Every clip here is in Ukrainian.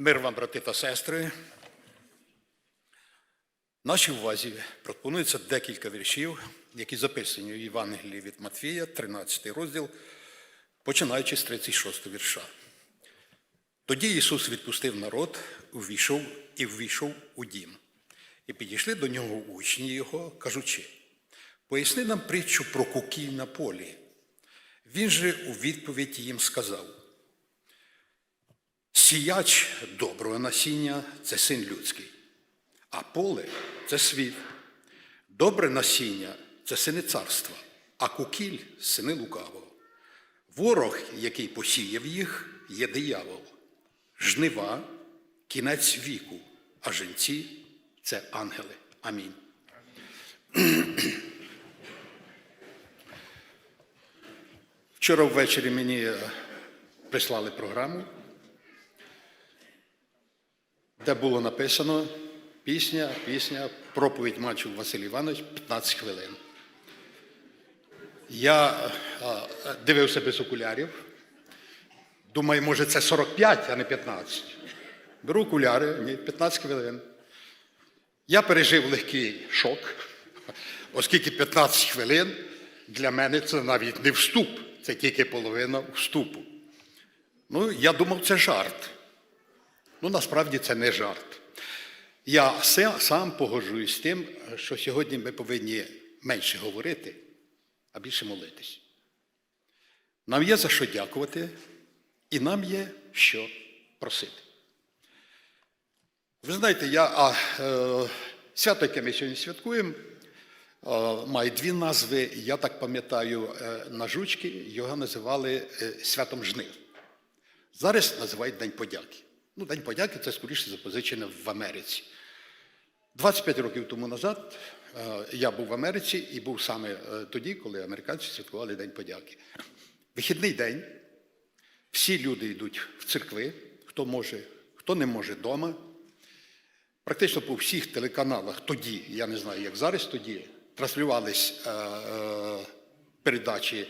Мир вам, брати та сестри. Нашій увазі пропонується декілька віршів, які записані в Євангелії від Матфія, 13 розділ, починаючи з 36 вірша. Тоді Ісус відпустив народ, увійшов і ввійшов у дім. І підійшли до нього учні його, кажучи: поясни нам притчу про кукіль на полі. Він же у відповідь їм сказав: Сіяч доброго насіння це син людський, а поле це світ. Добре насіння це сини царства, а кукіль сини лукавого. Ворог, який посіяв їх, є диявол. Жнива кінець віку, а жінці це ангели. Амінь. Вчора ввечері мені е, прислали програму, де було написано пісня, пісня, проповідь Мачув Василь Іванович 15 хвилин. Я дивився без окулярів. Думаю, може, це 45, а не 15. Беру окуляри, ні, 15 хвилин. Я пережив легкий шок, оскільки 15 хвилин для мене це навіть не вступ, це тільки половина вступу. Ну, я думав, це жарт. Ну, насправді це не жарт. Я сам погоджуюсь з тим, що сьогодні ми повинні менше говорити, а більше молитись. Нам є за що дякувати, і нам є що просити. Ви знаєте, я, а, е, свято, яке ми сьогодні святкуємо, е, має дві назви. Я так пам'ятаю, е, на жучки його називали е, святом жнив. Зараз називають День подяки. Ну, День подяки це скоріше запозичене в Америці. 25 років тому назад е, я був в Америці і був саме е, тоді, коли американці святкували День подяки. Вихідний день. Всі люди йдуть в церкви, хто може, хто не може вдома. Практично по всіх телеканалах тоді, я не знаю, як зараз тоді, транслювались е, е, передачі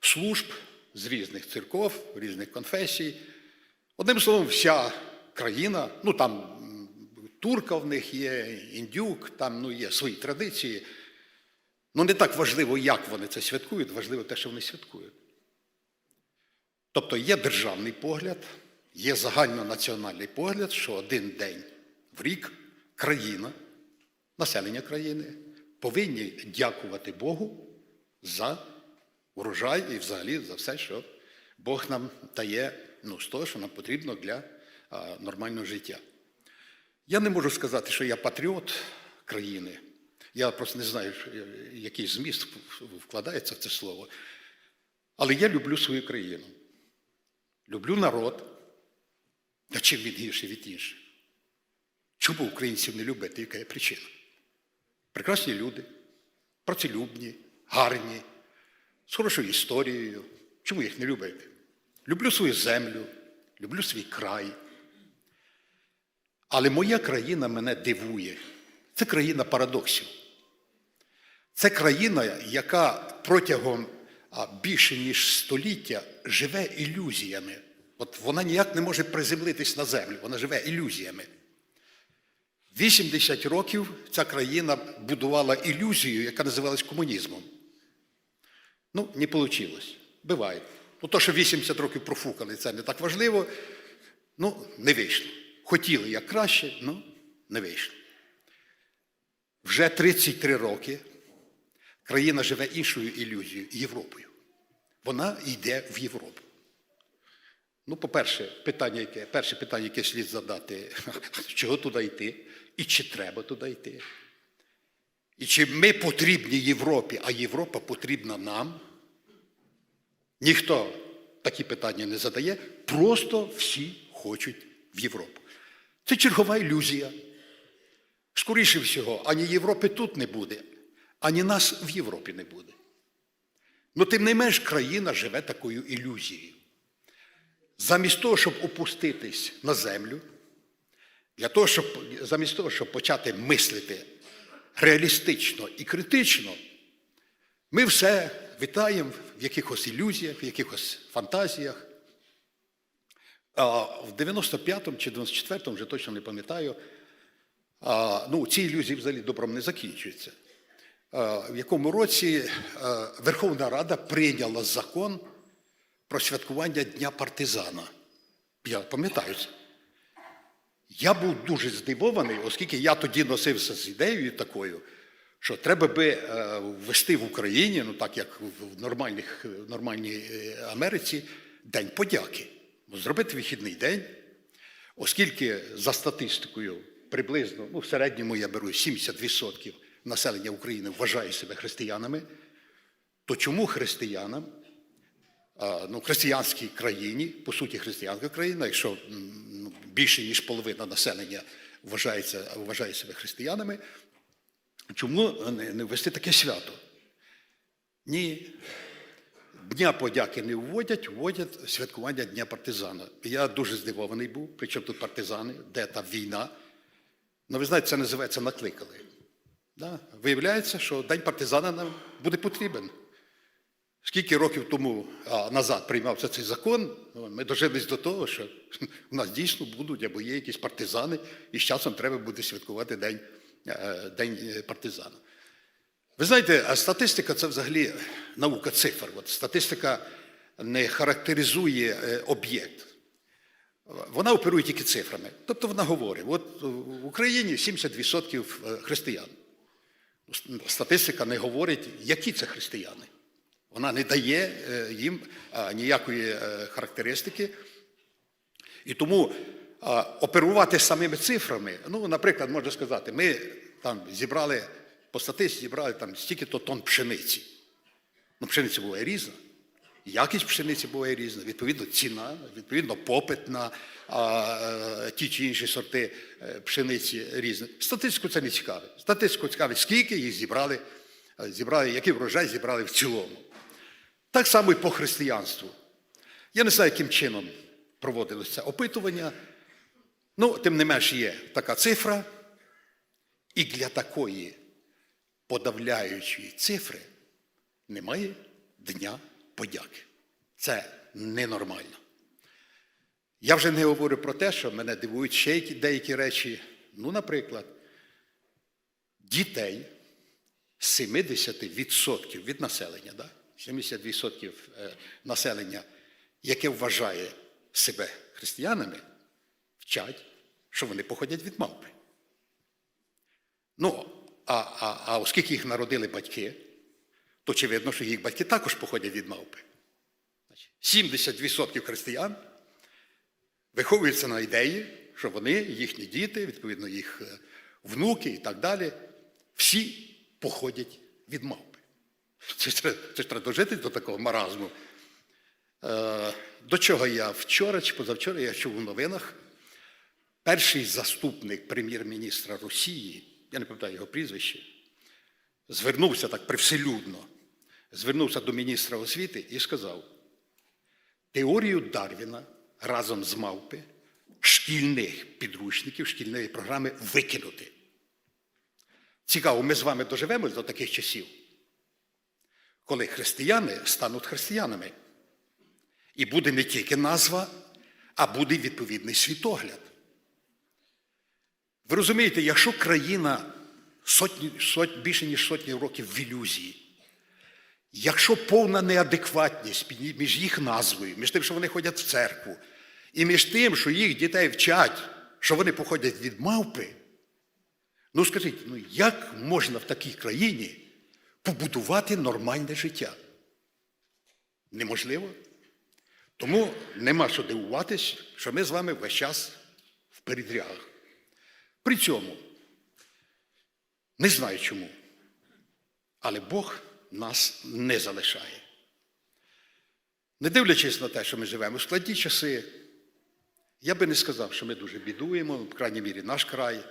служб з різних церков, різних конфесій. Одним словом, вся країна, ну там турка в них є, індюк, там ну, є свої традиції. Ну не так важливо, як вони це святкують, важливо те, що вони святкують. Тобто є державний погляд, є загальнонаціональний погляд, що один день в рік країна, населення країни повинні дякувати Богу за урожай і взагалі за все, що Бог нам дає ну, з того, що нам потрібно для а, нормального життя. Я не можу сказати, що я патріот країни. Я просто не знаю, який зміст вкладається в це слово. Але я люблю свою країну. Люблю народ. Та чим він гірший від інших? Чому українців не любити? Яка є причина? Прекрасні люди, працелюбні, гарні, з хорошою історією. Чому їх не любити? Люблю свою землю, люблю свій край. Але моя країна мене дивує. Це країна парадоксів. Це країна, яка протягом більше ніж століття живе ілюзіями. От вона ніяк не може приземлитись на землю, вона живе ілюзіями. 80 років ця країна будувала ілюзію, яка називалась комунізмом. Ну, не вийшло. Буває. Ну, то, що 80 років профукали, це не так важливо. Ну, не вийшло. Хотіли як краще, ну не вийшло. Вже 33 роки країна живе іншою ілюзією Європою. Вона йде в Європу. Ну, по-перше, питання, яке, перше питання, яке слід задати, чого туди йти, і чи треба туди йти. І чи ми потрібні Європі, а Європа потрібна нам. Ніхто такі питання не задає, просто всі хочуть в Європу. Це чергова ілюзія. Скоріше всього, ані Європи тут не буде, ані нас в Європі не буде. Ну, тим не менш, країна живе такою ілюзією. Замість того, щоб опуститись на землю, для того, щоб, замість того, щоб почати мислити реалістично і критично, ми все вітаємо в якихось ілюзіях, в якихось фантазіях. А в 95-му чи 94-му, вже точно не пам'ятаю, ну, ці ілюзії взагалі добром не закінчуються. В якому році Верховна Рада прийняла закон про святкування Дня партизана. Я пам'ятаю це. Я був дуже здивований, оскільки я тоді носився з ідеєю такою, що треба би е, ввести в Україні, ну так як в нормальних, нормальній е, Америці, День подяки. Зробити вихідний день, оскільки за статистикою приблизно, ну в середньому я беру 70% населення України вважає себе християнами, то чому християнам ну, християнській країні, по суті, християнська країна, якщо ну, більше ніж половина населення вважає себе християнами, чому не, ввести таке свято? Ні. Дня подяки не вводять, вводять святкування Дня партизана. Я дуже здивований був, причому тут партизани, де та війна. Ну, ви знаєте, це називається накликали. Да? Виявляється, що День партизана нам буде потрібен. Скільки років тому а, назад приймався цей закон, ну, ми дожились до того, що у нас дійсно будуть або є якісь партизани, і з часом треба буде святкувати День, день е, партизана. Ви знаєте, статистика це взагалі наука цифр. От статистика не характеризує е, об'єкт. Вона оперує тільки цифрами. Тобто вона говорить, от в Україні 70% християн. Статистика не говорить, які це християни. Вона не дає е, їм ніякої е, характеристики. І тому оперувати самими цифрами, ну, наприклад, можна сказати, ми там зібрали, по статистиці зібрали там стільки-то тонн пшениці. Ну, пшениця буває різна. Якість пшениці буває різна, відповідно, ціна, відповідно, попит на а, е, ті чи інші сорти е, пшениці різні. Статистику це не цікавить. Статистику цікавить, скільки їх зібрали, е, зібрали, який врожай зібрали в цілому. Так само і по християнству. Я не знаю, яким чином проводилося опитування. Ну, тим не менш є така цифра. І для такої подавляючої цифри немає Дня подяки. Це ненормально. Я вже не говорю про те, що мене дивують ще які- деякі речі. Ну, наприклад, дітей 70% від населення, да? 70% е, населення, яке вважає себе християнами, вчать, що вони походять від мавпи. Ну, а, а, а оскільки їх народили батьки, то очевидно, що їх батьки також походять від мавпи. 70% християн виховуються на ідеї, що вони, їхні діти, відповідно, їх е, внуки і так далі, всі походять від мавпи. Це ж треба, це ж треба дожити до такого маразму. Е, До чого я вчора чи позавчора я чув у новинах, перший заступник прем'єр-міністра Росії, я не пам'ятаю його прізвище, звернувся так привселюдно, звернувся до міністра освіти і сказав: теорію Дарвіна разом з мавпи шкільних підручників, шкільної програми викинути. Цікаво, ми з вами доживемо до таких часів, коли християни стануть християнами. І буде не тільки назва, а буде відповідний світогляд. Ви розумієте, якщо країна сотні, сот, більше ніж сотні років в ілюзії, якщо повна неадекватність між їх назвою, між тим, що вони ходять в церкву, і між тим, що їх дітей вчать, що вони походять від мавпи, ну скажіть, ну як можна в такій країні побудувати нормальне життя? Неможливо. Тому нема що дивуватись, що ми з вами весь час в передрягах. При цьому, не знаю чому, але Бог нас не залишає. Не дивлячись на те, що ми живемо в складні часи, я би не сказав, що ми дуже бідуємо, в крайній мірі наш край.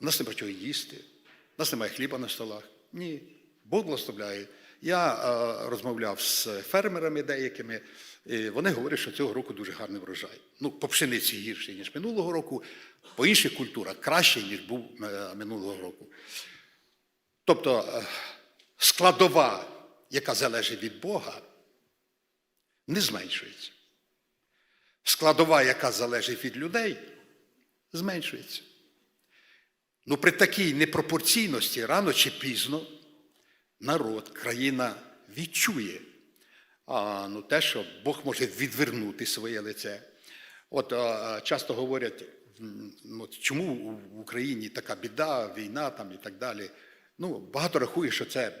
У нас нема чого їсти, у нас немає хліба на столах. Ні, Бог благословляє. Я е, розмовляв з фермерами деякими, і вони говорять, що цього року дуже гарний врожай. Ну, по пшениці гірший, ніж минулого року, по інших культурах кращий, ніж був е, минулого року. Тобто е, складова, яка залежить від Бога, не зменшується. складова, яка залежить від людей, зменшується. Ну, при такій непропорційності рано чи пізно народ, країна відчує а, ну, те, що Бог може відвернути своє лице. От а, часто говорять, от чому в Україні така біда, війна там і так далі. Ну, багато рахує, що це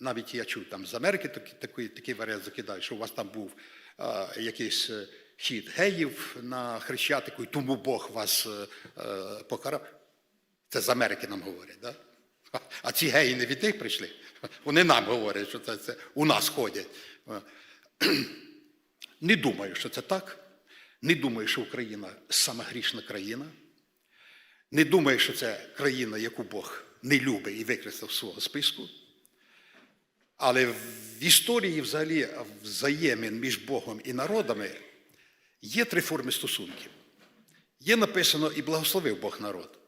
навіть я чув там з Америки такий, такий, такий варіант закидають, що у вас там був а, якийсь е, хід геїв на хрещатику, і тому Бог вас е, е, покарав. Це з Америки нам говорять, да? А ці геї не від них прийшли. Вони нам говорять, що це, це у нас ходять. Не думаю, що це так. Не думаю, що Україна сама грішна країна. Не думаю, що це країна, яку Бог не любить і викреслив свого списку. Але в історії взагалі взаємин між Богом і народами є три форми стосунків. Є написано і благословив Бог народ.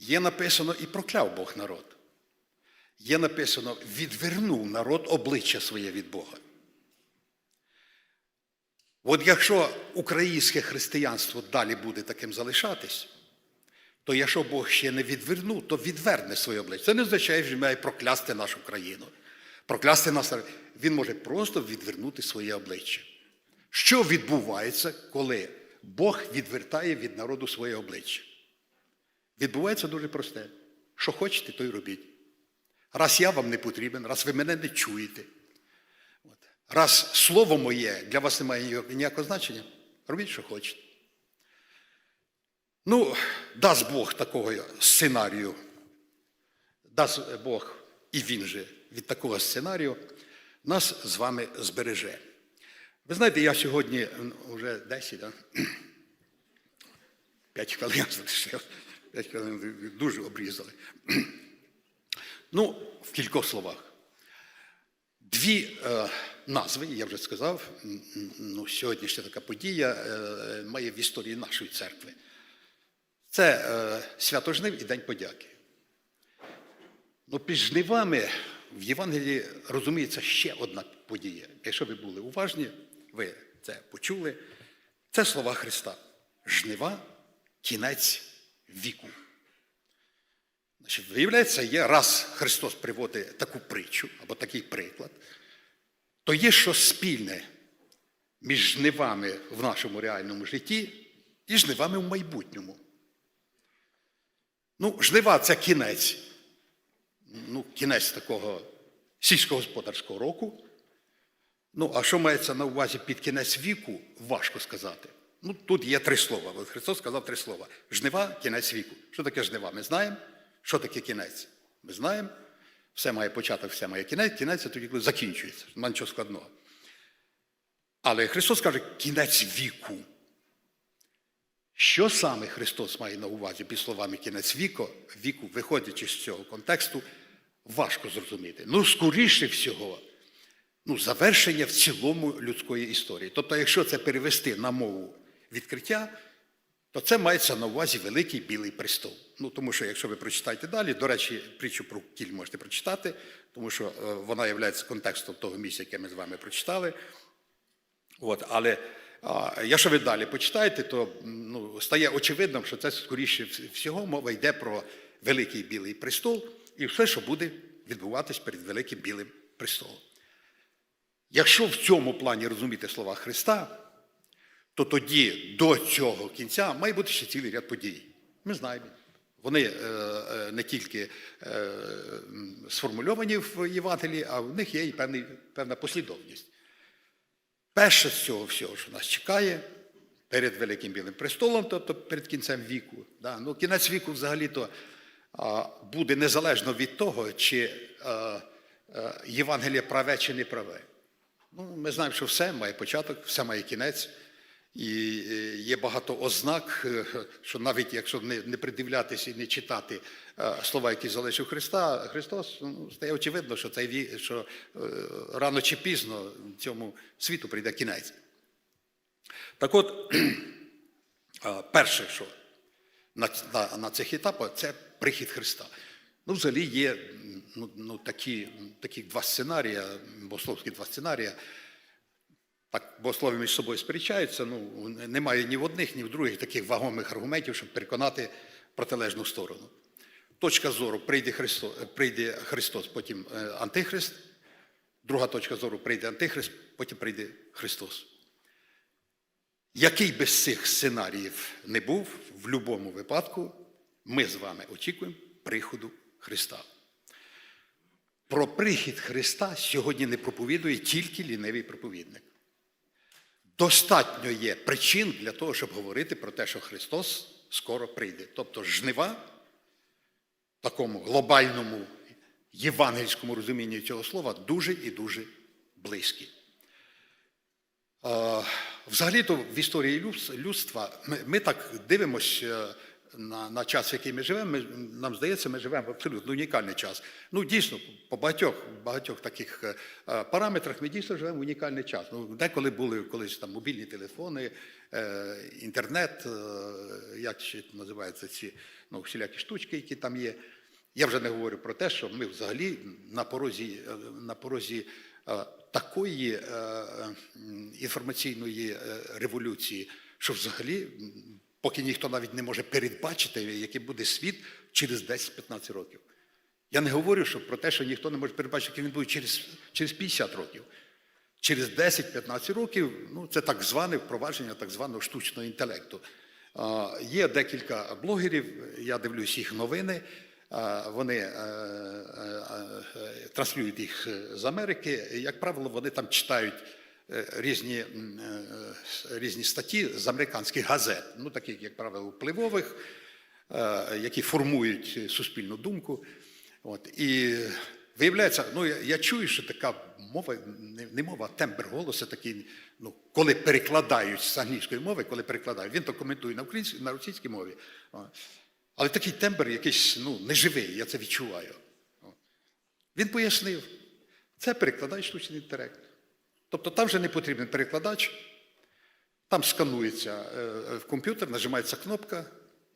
Є написано і прокляв Бог народ. Є написано відвернув народ обличчя своє від Бога. От якщо українське християнство далі буде таким залишатись, то якщо Бог ще не відвернув, то відверне своє обличчя. Це не означає, що він має проклясти нашу країну. Проклясти нас. Він може просто відвернути своє обличчя. Що відбувається, коли Бог відвертає від народу своє обличчя? Відбувається дуже просте. Що хочете, то й робіть. Раз я вам не потрібен, раз ви мене не чуєте. Раз слово моє для вас не має ніякого значення, робіть, що хочете. Ну, дасть Бог такого сценарію, дасть Бог, і він же від такого сценарію нас з вами збереже. Ви знаєте, я сьогодні вже 10, да? 5 хвилин залишив. 5 хвилин дуже обрізали. Ну, в кількох словах. Дві е, назви, я вже сказав, ну, сьогоднішня така подія е, має в історії нашої церкви. Це е, свято жнив і День подяки. Ну, під жнивами в Євангелії розуміється ще одна подія. Якщо ви були уважні, ви це почули. Це слова Христа. Жнива кінець віку. Значить, виявляється, є раз Христос приводить таку притчу або такий приклад, то є щось спільне між жнивами в нашому реальному житті і жнивами в майбутньому. Ну, жнива це кінець, ну, кінець такого сільськогосподарського року. Ну, а що мається на увазі під кінець віку, важко сказати. Ну, тут є три слова. От Христос сказав три слова. Жнива, кінець віку. Що таке жнива? Ми знаємо. Що таке кінець? Ми знаємо. Все має початок, все має кінець. Кінець це тоді, коли закінчується. Нема нічого складного. Але Христос каже, кінець віку. Що саме Христос має на увазі під словами кінець віку, віку, виходячи з цього контексту, важко зрозуміти. Ну, скоріше всього, ну, завершення в цілому людської історії. Тобто, якщо це перевести на мову відкриття, то це мається на увазі великий білий престол. Ну, тому що, якщо ви прочитаєте далі, до речі, притчу про кіль можете прочитати, тому що е, вона є контекстом того місця, яке ми з вами прочитали. От, але а, якщо ви далі почитаєте, то ну, стає очевидним, що це скоріше всього мова йде про великий білий престол і все, що буде відбуватись перед великим білим престолом. Якщо в цьому плані розуміти слова Христа, то тоді до цього кінця має бути ще цілий ряд подій. Ми знаємо. Вони е, е, не тільки е, сформульовані в Євангелії, а в них є і певний, певна послідовність. Перше з цього всього, що нас чекає перед Великим Білим престолом, тобто перед кінцем віку. Да? Ну, кінець віку взагалі-то буде незалежно від того, чи Євангеліє праве чи не праве. Ну, ми знаємо, що все має початок, все має кінець. І е, є багато ознак, е, що навіть якщо не, придивлятися і не читати е, слова, які залишив Христа, Христос, ну, стає очевидно, що, цей, що рано чи пізно цьому світу прийде кінець. Так от, перше, що на, на, на цих етапах, це прихід Христа. Ну, взагалі є ну, ну, такі, такі два сценарії, богословські два сценарії. Так, богослови між собою сперечаються. Ну, немає ні в одних, ні в других таких вагомих аргументів, щоб переконати протилежну сторону. Точка зору прийде Христос, прийде Христос, потім е, Антихрист. Друга точка зору прийде Антихрист, потім прийде Христос. Який би з цих сценаріїв не був, в будь-якому випадку ми з вами очікуємо приходу Христа. Про прихід Христа сьогодні не проповідує тільки лінивий проповідник. Достатньо є причин для того, щоб говорити про те, що Христос скоро прийде. Тобто жнива в такому глобальному євангельському розумінні цього слова дуже і дуже близькі. Е, Взагалі-то в історії людства ми, так дивимося на, на час, в який ми живемо. Ми, нам здається, ми живемо в абсолютно унікальний час. Ну, дійсно, по багатьох, багатьох таких е, параметрах ми дійсно живемо в унікальний час. Ну, деколи були колись там мобільні телефони, е, інтернет, е, як ще називаються ці ну, всілякі штучки, які там є. Я вже не говорю про те, що ми взагалі на порозі, е, на порозі е, такої е, інформаційної е, революції, що взагалі, поки ніхто навіть не може передбачити, який буде світ через 10-15 років. Я не говорю що про те, що ніхто не може передбачити, який він буде через, через 50 років. Через 10-15 років ну, це так зване впровадження так званого штучного інтелекту. Є декілька блогерів, я дивлюсь їх новини. Вони е, е, е, транслюють їх з Америки. Як правило, вони там читають різні, е, різні статті з американських газет, ну таких, як правило, впливових, е, які формують суспільну думку. От, і виявляється, ну я, я чую, що така мова, не, не мова, а тембр голосу такий, ну, коли перекладають з англійської мови, коли перекладають, він то коментує на українській, на російській мові. Але такий тембр якийсь ну, неживий, я це відчуваю. Він пояснив, це перекладає штучний інтелект. Тобто там вже не потрібен перекладач, там сканується е, в комп'ютер, нажимається кнопка,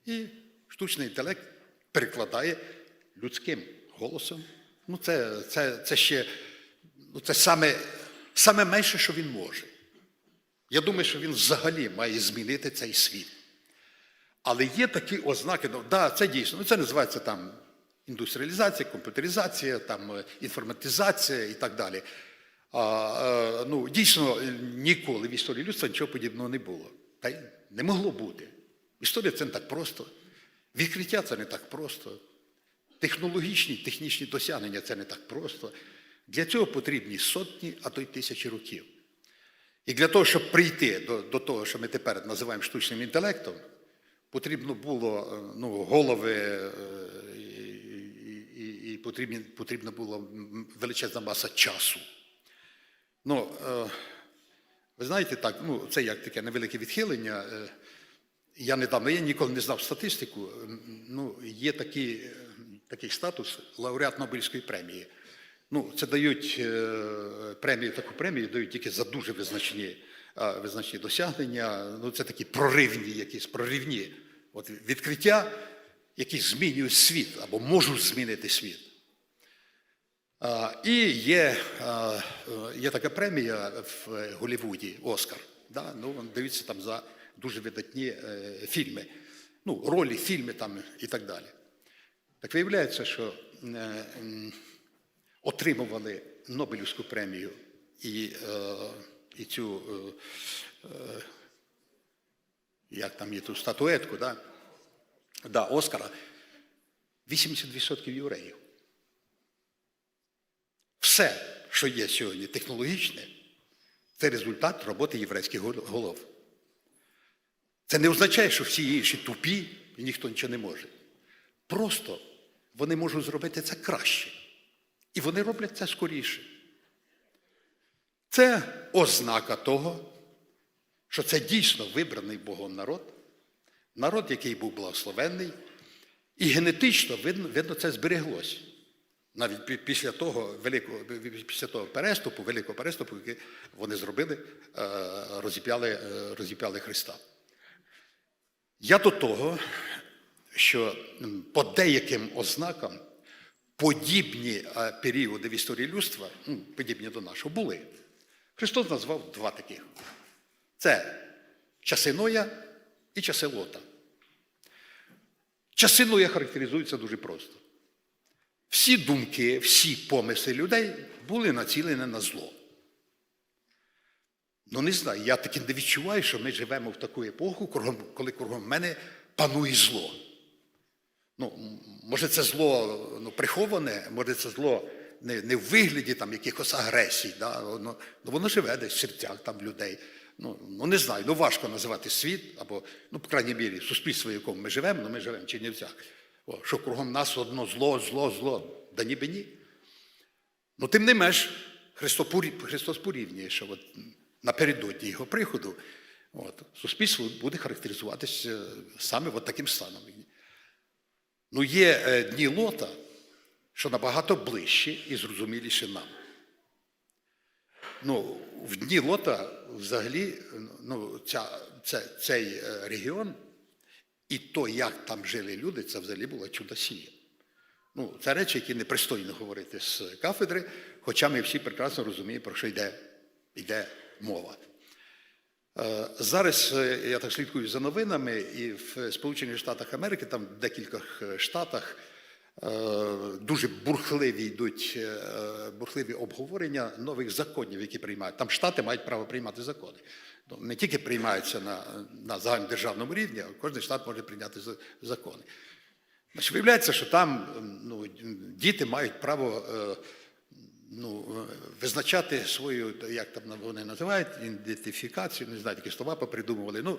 і штучний інтелект перекладає людським голосом. Ну, це, це, це ще ну, це саме, саме менше, що він може. Я думаю, що він взагалі має змінити цей світ. Але є такі ознаки, ну, да, це дійсно, ну, це називається там індустріалізація, комп'ютеризація, там, е, інформатизація і так далі. А, е, ну, дійсно, ніколи в історії людства нічого подібного не було. Та й не могло бути. Історія це не так просто. Відкриття це не так просто. Технологічні, технічні досягнення це не так просто. Для цього потрібні сотні, а то й тисячі років. І для того, щоб прийти до, до того, що ми тепер називаємо штучним інтелектом, потрібно було е, ну, голови е, і, і, і потрібні, потрібна була величезна маса часу. Ну, е, ви знаєте, так, ну, це як таке невелике відхилення. Е, Я недавно, я ніколи не знав статистику. Ну, є такий, е, такий статус лауреат Нобелівської премії. Ну, це дають е, премію, таку премію дають тільки за дуже визначні, е, визначні досягнення. Ну, це такі проривні, якісь проривні От відкриття, які змінюють світ або можуть змінити світ. І є, є така премія в Голлівуді Оскар. Да? Ну, дивіться там за дуже видатні е, фільми, ну, ролі, фільми там і так далі. Так виявляється, що е, отримували Нобелівську премію і, е, і цю, як там є ту статуетку, да? Да, Оскара, 80% євреїв. Все, що є сьогодні технологічне, це результат роботи єврейських голов. Це не означає, що всі інші тупі і ніхто нічого не може. Просто вони можуть зробити це краще. І вони роблять це скоріше. Це ознака того, що це дійсно вибраний Богом народ, народ, який був благословенний, і генетично видно, видно це збереглось. Навіть після того великого після того переступу, великого переступу, який вони зробили, е, розіп'яли, е, розіп'яли Христа. Я до того, що по деяким ознакам подібні е, періоди в історії людства, подібні до нашого, були. Христос назвав два таких: це часи Ноя і часи Лота. Часи Ноя характеризуються дуже просто. Всі думки, всі помисли людей були націлені на зло. Ну, не знаю, я таки не відчуваю, що ми живемо в таку епоху, коли кругом мене панує зло. Ну, може, це зло ну, приховане, може, це зло не, не в вигляді там, якихось агресій. Да? Ну, ну, воно живе десь в серцях там, людей. Ну, ну, не знаю, ну важко називати світ, або, ну, по крайній мірі, суспільство, в якому ми живемо, ну ми живемо в Чернівцях. Що кругом нас одно зло, зло, зло. Да ніби ні. Ну, тим не менш, Христос, порівнює, що от напередодні його приходу от, суспільство буде характеризуватися саме от таким станом. Ну, є е, дні лота, що набагато ближчі і зрозуміліші нам. Ну, в дні лота взагалі ну, ця, це, цей е, регіон і то, як там жили люди, це взагалі була чудосія. Ну, це речі, які непристойно говорити з кафедри, хоча ми всі прекрасно розуміємо, про що йде, йде мова. Е, Зараз е, я так слідкую за новинами, і в Сполучених Штатах Америки, там в декількох е, штатах дуже бурхливі йдуть бурхливі обговорення нових законів, які приймають. Там штати мають право приймати закони. Ну, Не тільки приймаються на, на загальнодержавному рівні, а кожен штат може прийняти закони. Значить, виявляється, що там ну, діти мають право е, ну, е, визначати свою, як там вони називають, ідентифікацію, не знаю, такі слова попридумували. Ну,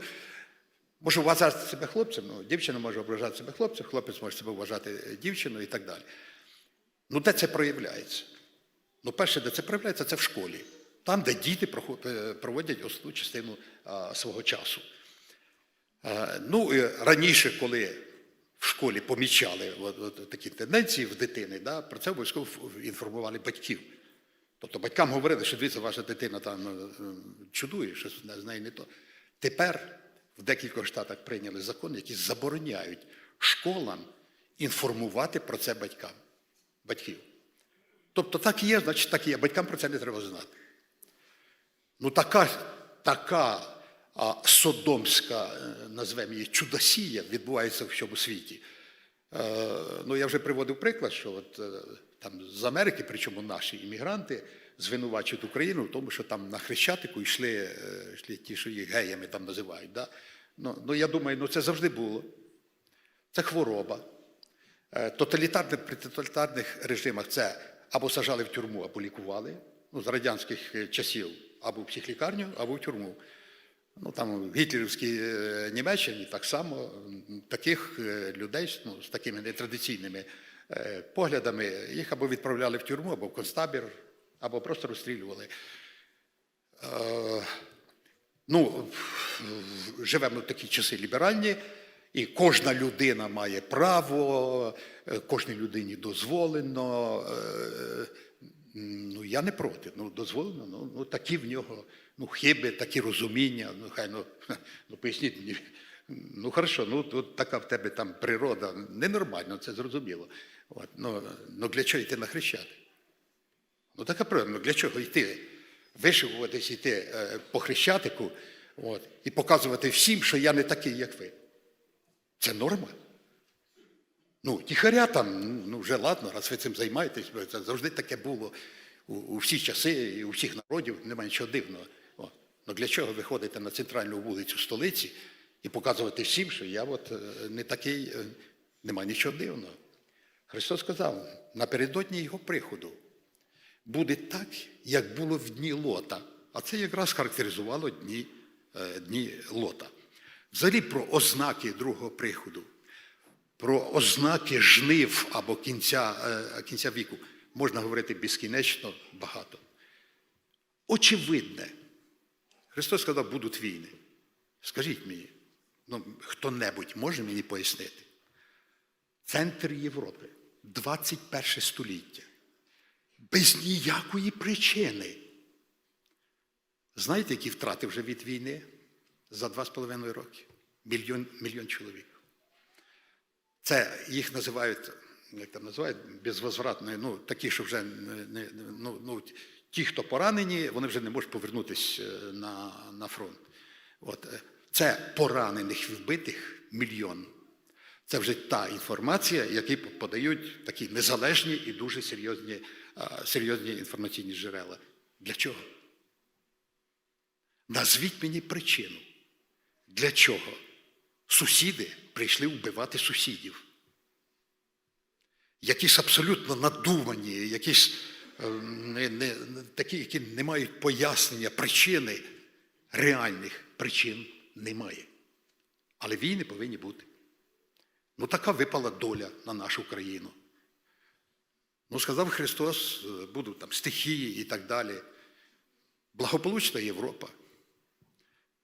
може вважати себе хлопцем, ну, дівчина може вважати себе хлопцем, хлопець може себе вважати дівчиною і так далі. Ну, де це проявляється? Ну, перше, де це проявляється, це в школі. Там, де діти е, проводять основну частину свого часу. Е, Ну, раніше, коли в школі помічали такі тенденції в дитини, да, про це обов'язково інформували батьків. Тобто батькам говорили, що дивіться, ваша дитина там е, чудує, що з нею не то. Тепер в декількох штатах прийняли закон, які забороняють школам інформувати про це батькам, батьків. Тобто так і є, значить так і є. Батькам про це не треба знати. Ну, така, така а, содомська, е, назвемо її, чудосія відбувається в всьому світі. Е, ну, я вже приводив приклад, що от, е, там з Америки, причому наші іммігранти, звинувачують Україну в тому, що там на Хрещатику йшли, е, йшли ті, що їх геями там називають. Да? Ну, ну, я думаю, ну це завжди було. Це хвороба. Е, Тоталітарних, при тоталітарних режимах це або сажали в тюрму, або лікували. Ну, з радянських часів або в психлікарню, або в тюрму. Ну, там в гітлерівській е, Німеччині так само таких е, людей ну, з такими нетрадиційними е, поглядами їх або відправляли в тюрму, або в концтабір, або просто розстрілювали. Ну, живемо в такі часи ліберальні, і кожна людина має право, кожній людині дозволено. Ну, я не проти. Ну, дозволено, ну, ну такі в нього ну, хиби, такі розуміння. Ну, хай ну, ну поясніть мені. Ну, хорошо, ну от така в тебе там природа. Ненормально, це зрозуміло. От, ну, ну для чого йти на хрещати? Ну така правда, ну для чого йти? Вишивуватись, йти е, по хрещатику от, і показувати всім, що я не такий, як ви. Це норма. Ну, тихаря там, ну вже ладно, раз ви цим займаєтесь, це завжди таке було у, у всі часи і у всіх народів, немає нічого дивного. О. Ну для чого ви ходите на центральну вулицю столиці і показувати всім, що я от е, не такий, е, немає нічого дивного. Христос сказав, напередодні його приходу буде так, як було в дні Лота. А це якраз характеризувало дні, е, дні Лота. Взагалі про ознаки другого приходу, про ознаки жнив або кінця, е, кінця віку можна говорити безкінечно багато. Очевидне, Христос сказав, будуть війни. Скажіть мені, ну, хто-небудь може мені пояснити? Центр Європи, 21 століття без ніякої причини. Знаєте, які втрати вже від війни за два з половиною роки? Мільйон, мільйон чоловік. Це їх називають, як там називають, безвозвратною, ну, такі, що вже не, ну, ну, ті, хто поранені, вони вже не можуть повернутися на, на фронт. От. е, Це поранених вбитих мільйон. Це вже та інформація, яку подають такі незалежні і дуже серйозні, серйозні інформаційні джерела. Для чого? Назвіть мені причину. Для чого сусіди прийшли вбивати сусідів? Якісь абсолютно надумані, якісь е, не, не, такі, які не мають пояснення, причини, реальних причин немає. Але війни повинні бути. Ну, така випала доля на нашу країну. Ну, сказав Христос, е, будуть там стихії і так далі. Благополучна Європа.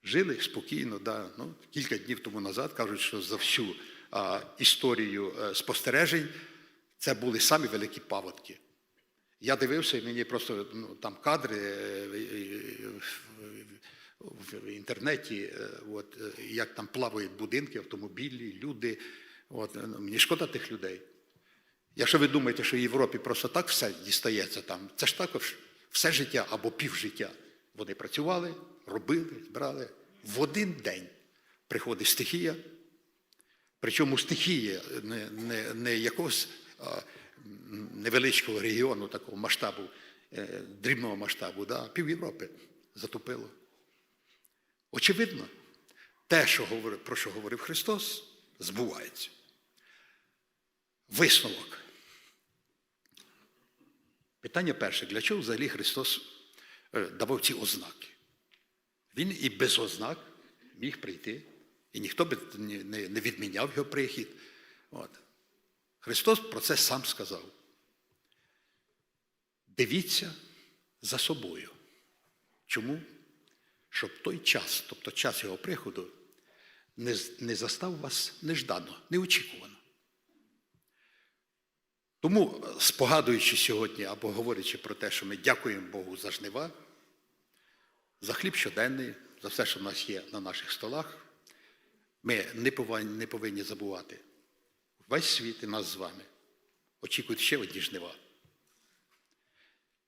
Жили спокійно, да. ну, кілька днів тому назад кажуть, що за всю а, історію е, спостережень це були самі великі паводки. Я дивився, і мені просто ну, там кадри е, в- інтернеті, е, от, як там плавають будинки, автомобілі, люди. От, ну, мені шкода тих людей. Якщо ви думаєте, що в Європі просто так все дістається там, це ж також все життя або півжиття. Вони працювали, робили, збирали. В один день приходить стихія, причому стихія не, не, не якогось а, невеличкого регіону, такого масштабу, е, дрібного масштабу, да, пів Європи затопило. Очевидно, те, що говорив, про що говорив Христос, збувається. Висновок. Питання перше: для чого взагалі Христос е, давав ці ознаки? Він і без ознак міг прийти, і ніхто би не- відміняв його прихід. От. Христос про це сам сказав. Дивіться за собою. Чому? Щоб той час, тобто час його приходу, не, не застав вас неждано, неочікувано. Тому, спогадуючи сьогодні або говорячи про те, що ми дякуємо Богу за жнива, за хліб щоденний, за все, що в нас є на наших столах, ми не повинні, не повинні забувати. Весь світ і нас з вами очікують ще одні жнива.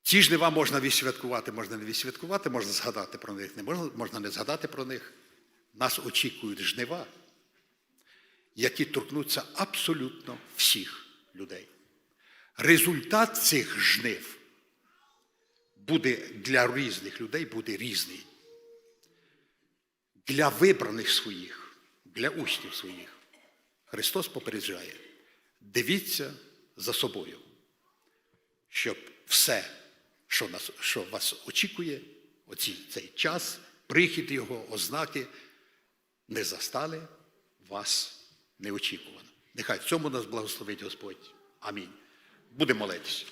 Ці жнива можна відсвяткувати, можна не відсвяткувати, можна згадати про них, не можна, можна не згадати про них. Нас очікують жнива, які торкнуться абсолютно всіх людей. Результат цих жнив буде для різних людей буде різний. Для вибраних своїх, для учнів своїх. Христос попереджає, дивіться за собою, щоб все, що, нас, що вас очікує, оці, цей час, прихід його, ознаки, не застали вас неочікувано. Нехай в цьому нас благословить Господь. Амінь. Будемо молитися.